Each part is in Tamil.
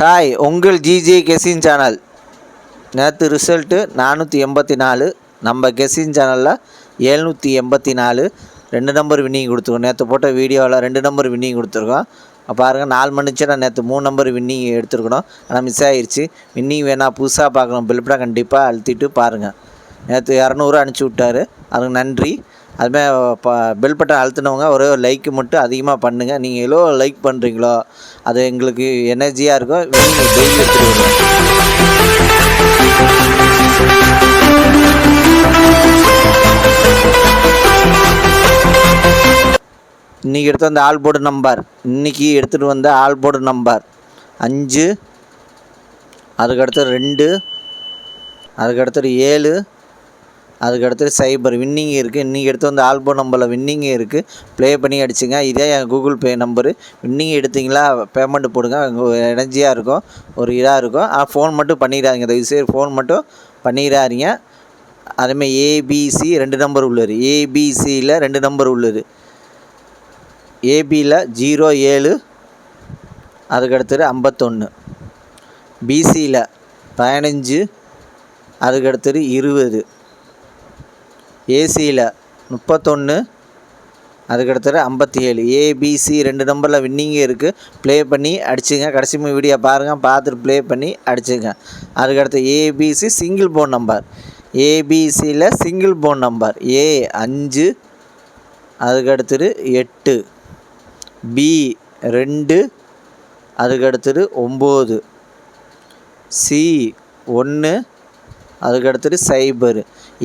ஹாய் உங்கள் ஜிஜே கெசின் சேனல். நேற்று ரிசல்ட்டு நானூற்றி எண்பத்தி நாலு நம்ம கெசின் சேனலில் எழுநூற்றி எண்பத்தி நாலு ரெண்டு நம்பர் வின்னிங் கொடுத்துருக்கோம். நேற்று போட்ட வீடியோவில் ரெண்டு நம்பர் வின்னிங் கொடுத்துருக்கோம். பாருங்கள் நாலு மணிச்சு நான் நேற்று மூணு நம்பர் வின்னிங் எடுத்துருக்கணும். ஆனால் மிஸ் ஆகிருச்சு வின்னிங் வேணால் புதுசாக பார்க்கணும். பில்படா கண்டிப்பாக அழுத்திட்டு பாருங்கள் நேற்று இரநூறு அனுப்பிச்சி விட்டாரு. அதுக்கு நன்றி. அதுமாதிரி ப பெல் பட்டன் அழுத்தினவங்க ஒரே ஒரு லைக்கு மட்டும் அதிகமாக பண்ணுங்கள் நீங்கள் எவ்வளோ லைக் பண்ணுறீங்களோ அது எங்களுக்கு எனர்ஜியாக இருக்கும் நீங்கள் டெய்லி எடுத்துகிட்டு இன்றைக்கி எடுத்து வந்த ஆல் போர்டு நம்பர் இன்றைக்கி எடுத்துகிட்டு வந்த ஆல் போர்டு நம்பர் அஞ்சு அதுக்கடுத்து ரெண்டு அதுக்கடுத்து ஏழு அதுக்கடுத்தது சைபர் வின்னிங் இருக்குது இன்றைக்கி எடுத்து வந்து ஆல்போ நம்பரில் வின்னிங் இருக்குது ப்ளே பண்ணி அடிச்சுங்க. இதே என் கூகுள் பே நம்பரு வின்னிங் எடுத்தீங்களா? பேமெண்ட் போடுங்க. எனர்ஜியாக இருக்கும். ஒரு இதாக இருக்கும். ஆனால் ஃபோன் மட்டும் பண்ணிடாதீங்க. தயவுசெய்து ஃபோன் மட்டும் பண்ணிடாதீங்க. அதேமாதிரி ஏபிசி ரெண்டு நம்பர் உள்ளது. ஏபிசியில் ரெண்டு நம்பர் உள்ளது. ஏபியில் ஜீரோ ஏழு. அதுக்கடுத்தது ஐம்பத்தொன்று பிசியில் பதினஞ்சு. அதுக்கடுத்தது இருபது. ஏசியில் முப்பத்தொன்று அதுக்கடுத்தது ஐம்பத்தி ஏழு ஏபிசி ரெண்டு நம்பரில் வின்னிங்கே இருக்குது ப்ளே பண்ணி அடிச்சுங்க. கடைசி வீடியோ பாருங்கள் பார்த்துட்டு ப்ளே பண்ணி அடிச்சுங்க. அதுக்கடுத்து ஏபிசி சிங்கிள் போன் நம்பர் ஏபிசியில் சிங்கிள் போன் நம்பர் ஏ அஞ்சு அதுக்கடுத்தது எட்டு. பி ரெண்டு அதுக்கடுத்தது ஒம்பது. சி ஒன்று அதுக்கடுத்தது சைபர்.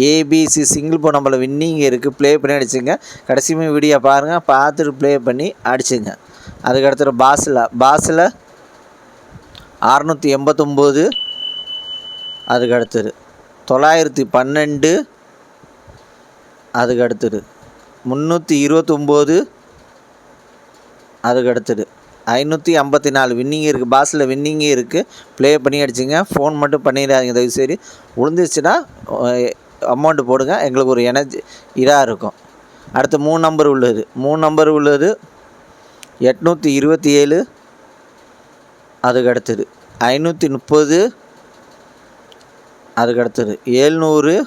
ஏபிசி சிங்கிள் போ நம்மள வின்னிங் இருக்குது ப்ளே பண்ணி அடிச்சுங்க. கடைசி வீடியோ பாருங்கள் பார்த்துட்டு ப்ளே பண்ணி அடிச்சுங்க. அதுக்கடுத்தது பாஸில் பாஸில் அறநூற்றி எண்பத்தொம்போது. அதுக்கடுத்தது தொள்ளாயிரத்தி பன்னெண்டு. அதுக்கடுத்தது முந்நூற்றி இருபத்தொம்போது. அதுக்கடுத்தது ஐநூற்றி ஐம்பத்தி நாலு வின்னிங் இருக்குது பாஸில் வின்னிங்கே இருக்குது ப்ளே பண்ணி அடிச்சுங்க. ஃபோன் மட்டும் பண்ணிடாதீங்க. தயவுசெய்து விழுந்துருச்சுன்னா அமௌண்ட்டு போடுங்க. எங்களுக்கு ஒரு எனர்ஜி இதாக இருக்கும். அடுத்து மூணு நம்பர் உள்ளது. மூணு நம்பர் உள்ளது. எட்நூற்றி இருபத்தி ஏழு. அதுக்கு அடுத்தது. ஐநூற்றி முப்பது. அதுக்கு அடுத்தது. ஏழ்நூறு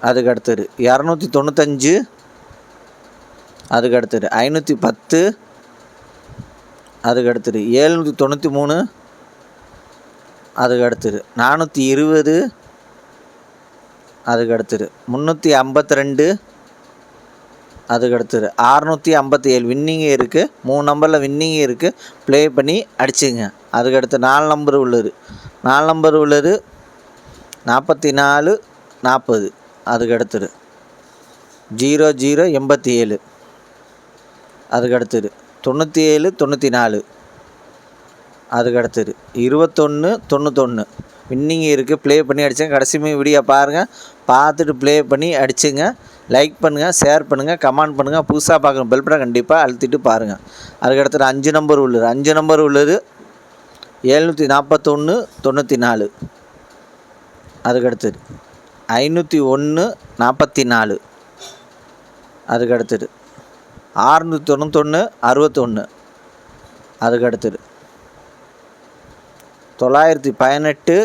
அதுக்கு அடுத்தது. இரநூத்தி தொண்ணூத்தஞ்சு. அதுக்கு அடுத்தது. ஐநூற்றி பத்து. அதுக்கு அடுத்தது ஏழ்நூற்றி தொண்ணூற்றி மூணு அதுக்கு அடுத்தது நானூற்றி இருபது அதுக்கு அடுத்தது முந்நூற்றி ஐம்பத்தி ரெண்டு அதுக்கு அடுத்தது அறநூற்றி ஐம்பத்தி ஏழு வின்னிங்கே இருக்குது மூணு நம்பரில் வின்னிங்கே இருக்குது ப்ளே பண்ணி அடிச்சுங்க. அதுக்கு அடுத்து நாலு நம்பர் உள்ளது. நாலு நம்பர் உள்ளது நாற்பத்தி நாலு நாற்பது அதுக்கு அடுத்தது ஜீரோ ஜீரோ எண்பத்தி ஏழு அதுக்கு அடுத்தது தொண்ணூற்றி ஏழு தொண்ணூற்றி நாலு அதுக்கு அடுத்தது. இருபத்தொன்று தொண்ணூத்தொன்று வின்னிங் இருக்குது ப்ளே பண்ணி அடிச்சுங்க. கடைசி வீடியோ பாருங்கள் பார்த்துட்டு ப்ளே பண்ணி அடிச்சுங்க. லைக் பண்ணுங்கள் ஷேர் பண்ணுங்கள் கமெண்ட் பண்ணுங்கள் புதுசாக பார்க்கணும். பெல் பட்டன் கண்டிப்பாக அழுத்திட்டு பாருங்கள் அதுக்கு அடுத்தது அஞ்சு நம்பர் உள்ளது. அஞ்சு நம்பர் உள்ளது எழுநூற்றி நாற்பத்தொன்று தொண்ணூற்றி நாலு அதுக்கடுத்தது ஐநூற்றி ஒன்று நாற்பத்தி நாலு அதுக்கு அடுத்தது. ஆறுநூற்றி தொண்ணூத்தொன்று அறுபத்தொன்று அதுக்கடுத்தது. தொள்ளாயிரத்தி பதினெட்டு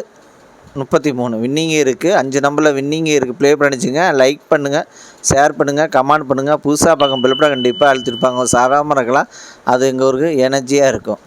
முப்பத்தி மூணு. வின்னிங் இருக்குது அஞ்சு நம்பரில் வின்னிங் இருக்குது ப்ளே பண்ணிச்சுங்க. லைக் பண்ணுங்கள் ஷேர் பண்ணுங்கள் கமெண்ட் பண்ணுங்கள் புதுசாக பார்க்க பில்படா கண்டிப்பாக அழுத்திருப்பாங்க. சாகாமல் இருக்கலாம். அது எங்கள் ஊருக்கு எனர்ஜியாக இருக்கும்.